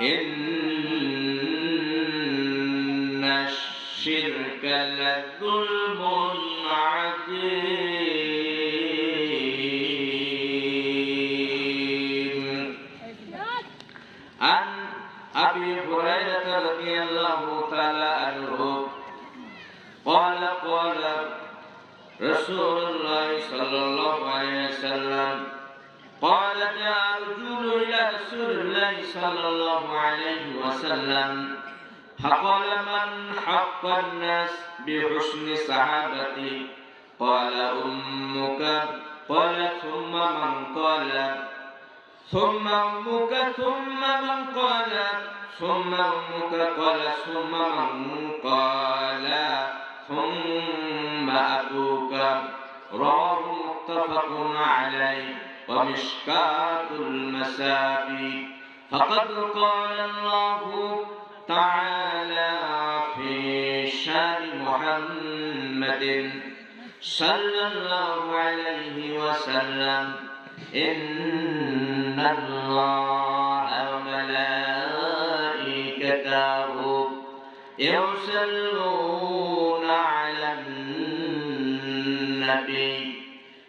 إن الشرك لظلم عظيم قال قال رسول الله صلى الله عليه وسلم قال جاء رجل إلى رسول الله صلى الله عليه وسلم. فقال من حق الناس بحسن صحابتي؟ قال أمك. قال ثم من قال. ثم أمك. ثم من قال. ثم أمك. قال ثم من قال. ثم أبوك رواه متفق عليه. ومشكاة المسابي فقد قال الله تعالى في شان محمد صلى الله عليه وسلم. إن الله وملائكته يصلون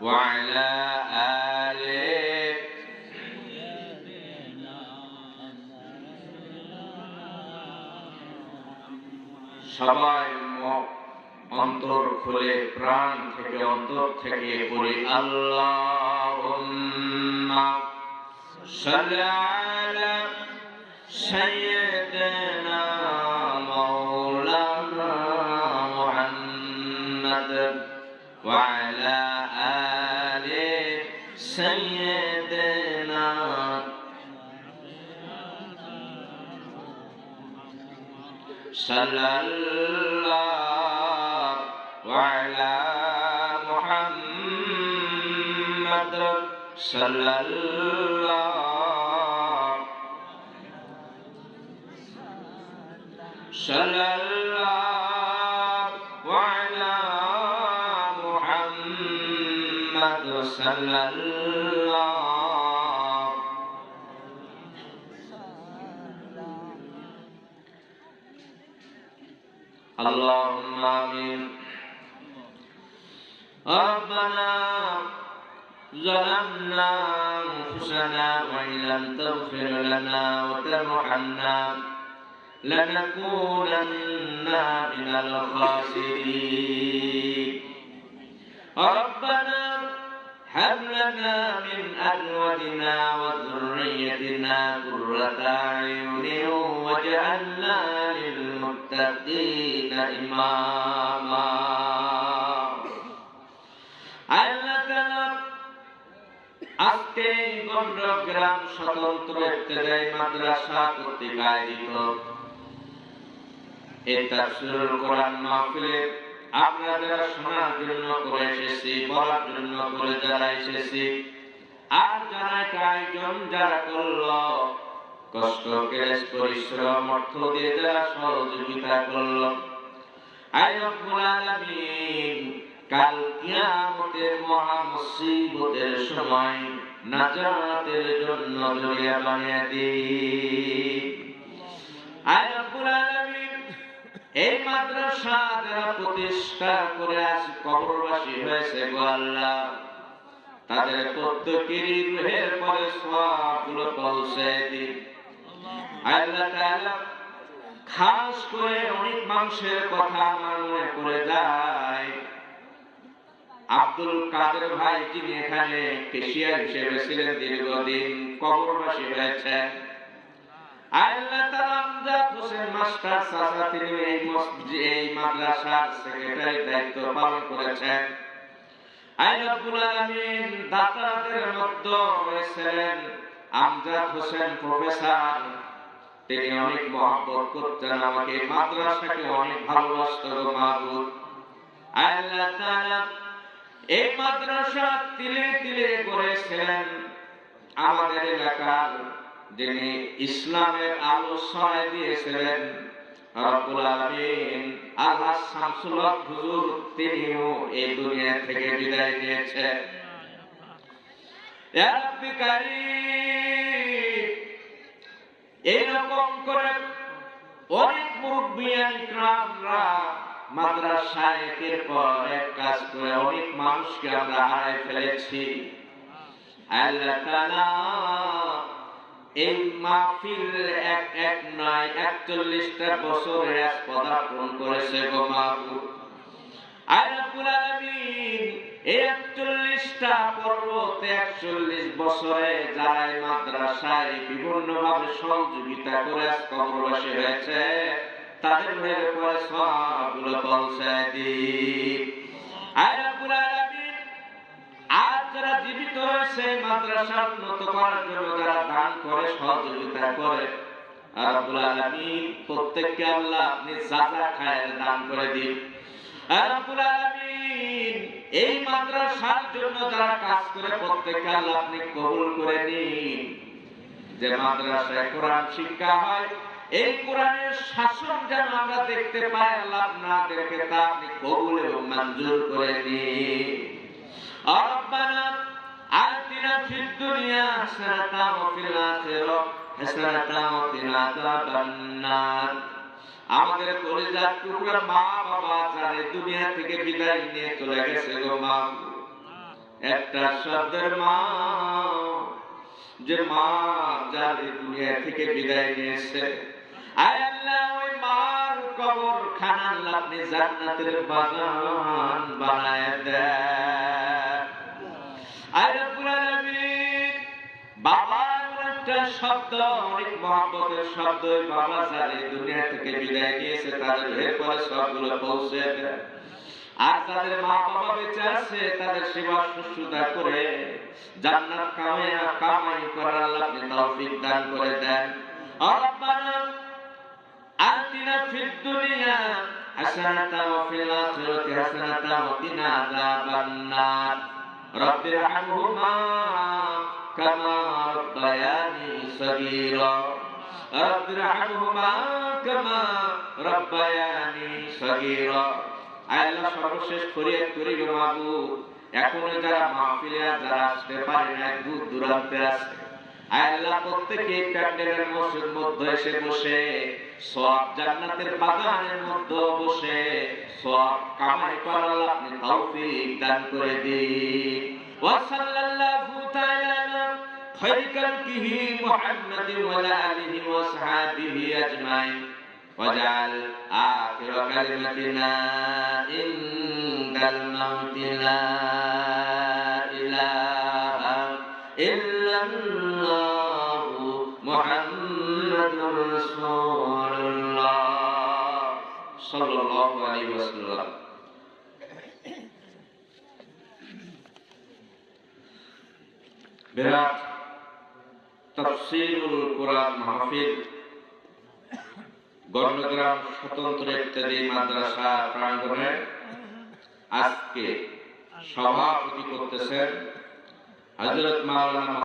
وعلى آله সবাই ম- অন্তর খুলে প্রাণ থেকে অন্তর থেকে বলি আল্লাহ سيدنا مولانا صلى الله وعلى محمد صلى الله صلى الله وعلى محمد صلى الله اللهم آمين. ربنا ظلمنا أنفسنا وإن لم تغفر لنا وترحمنا لنكونن من الخاسرين. ربنا هب لنا من أزواجنا وذريتنا قرة أعين واجعلنا للمتقين إماما আল্লাহ তাআলা আজকে এই গন্ডগ্রাম স্বতন্ত্র ইবতেদায়ী মাদ্রাসা কর্তৃক আয়োজিত এই তাফসীরুল কোরআন মাহফিলে আমরা যারা শোনার জন্য করে এসেছি বলার জন্য করে যারা এসেছি আর যারা এটা আয়োজন যারা করলো কষ্টকে পরিশ্রম, অর্থ দিয়ে তারা সহযোগিতা করল। কাল কিয়ামতের মহা মুসিবতের সময় নাজাতের জন্য জড়িয়া বানিয়ে দি। এই মাদ্রাসা যারা প্রতিষ্ঠা করে আজ কবরবাসী হয়েছে গো আল্লাহ, তাদের প্রত্যেকেরই রুহের পরে সবগুলো পৌঁছে দিন। খাস করে অনেক মানুষের কথা আমার মনে পড়ে যায়। আব্দুল কাদের ভাই যিনি এখানে কেশিয়ার হিসেবে ছিলেন, দীর্ঘদিন কবরবাসী তাআলা আমজাদ হোসেন আমজাদ হোসেন প্রফেসর তিনি অনেক মহব্বত করতেন আমাকে, মাদ্রাসাকে অনেক ভালোবাসতেন আল্লাহ তাআলা এই মাদ্রাসা তিলে তিলে করেছিলেন। আমাদের এলাকার যিনি ইসলামের আলো ছড়াই দিয়েছিলেন, রব্বুল আলামিন আল্লাহ শামসুল হক হুজুর, তিনিও এই দুনিয়া থেকে বিদায় নিয়েছেন। ইয়া রাব্বি কারীম এইরকম করে অনেক মুরব্বিয়ান মাদ্রাসায় একের পর এক কাজ করে, অনেক মানুষকে আমরা হারাই ফেলেছি। আল্লাহ তাআলা এই মাহফিল এক এক নয়, একচল্লিশটা বছরের পদার্পণ করেছে গো মাহবুব আয় আলামিন, এই একচল্লিশটা পর্বতে একচল্লিশ বছরে যারা মাদ্রাসায় বিভিন্ন ভাবে সহযোগিতা করে কবরবাসী হয়েছে জীবিত রয়েছে মাদ্রাসা উন্নত করার জন্য যারা দান করে, সহযোগিতা করে আর রব্বুল আলামিন, প্রত্যেককে আল্লাহ আপনি যাজা খায়ের দান করে দিন। হ্যাঁ? এই মাদ্রাসার জন্য যারা কাজ করে প্রত্যেককে আল্লাহ আপনি কবুল করে নিন। যে মাদ্রাসায় কোরআন শিক্ষা হয়, এই কোরআনের শাসন যেন আমরা দেখতে পাই, আল্লাহ না দেখে তা আপনি কবুল এবং মঞ্জুর করে নিন। রব্বানা আতিনা ফিদ দুনিয়া হাসানাতাও ফিল আখিরাহ, হাসানাতাও ওয়া কিনা আযাবান্নার আমাদের কলিজার টুকরা মা বাবা যারা দুনিয়া থেকে বিদায় নিয়ে চলে গেছে গো মা। একটা শব্দের মা, যে মা এই দুনিয়া থেকে বিদায় নিয়েছে। আয় আল্লাহ, ওই মার কবর খানা আল্লাহ জান্নাতের বাগান বানায় দেন। শব্দ, অনেক মহাব্বতের শব্দ বাবা যাদের দুনিয়া থেকে বিদায় দিয়েছে তাদের এরপরে সবগুলো পৌঁছে দেয়। আর তাদের মা বাবা বেঁচে আছে, তাদের সেবা শুশ্রূষা করে জান্নাত কামায়া কামাই করার আল্লাহ তৌফিক দান করে দেন। রব্বানা আতিনা ফিদ দুনিয়া হাসানাতা ওয়া ফিল আখিরাতি হাসানাতা ওয়া কিনা আযাবান্নার রব্বিরহামহুমা كما ربياني صغيرا رب ارحمهما كما ربياني صغيرا আল্লাহ সর্বশেষ ফরিয়াদ করি গো মাবুদ এখনো যারা মাহফিলে আর যারা আসতে পারে না দূর দূরান্তে আছে আল্লাহ প্রত্যেকে এই প্যান্ডেলের মসজিদ মধ্যে এসে বসে সব জান্নাতের বাগানের মধ্যে বসে সব কামাই করার আল্লাহ আপনি তৌফিক দান করে দিন ওয়া সাল্লাল্লাহু তাআলা আলা খায়রি খালকিহি মুহাম্মাদিন ওয়া আলা আলিহি ওয়া সাহবিহি আজমাইন واجعل آخر كلمتنا عند الموت لا إله إلا الله محمد رسول الله صلى الله عليه وسلم বিরাট তফসিরুল কোরআন স্বতন্ত্র ইত্যাদি মাদ্রাসা প্রাঙ্গণে আজকে সভাপতি করতেছেন হজরত মাওলানা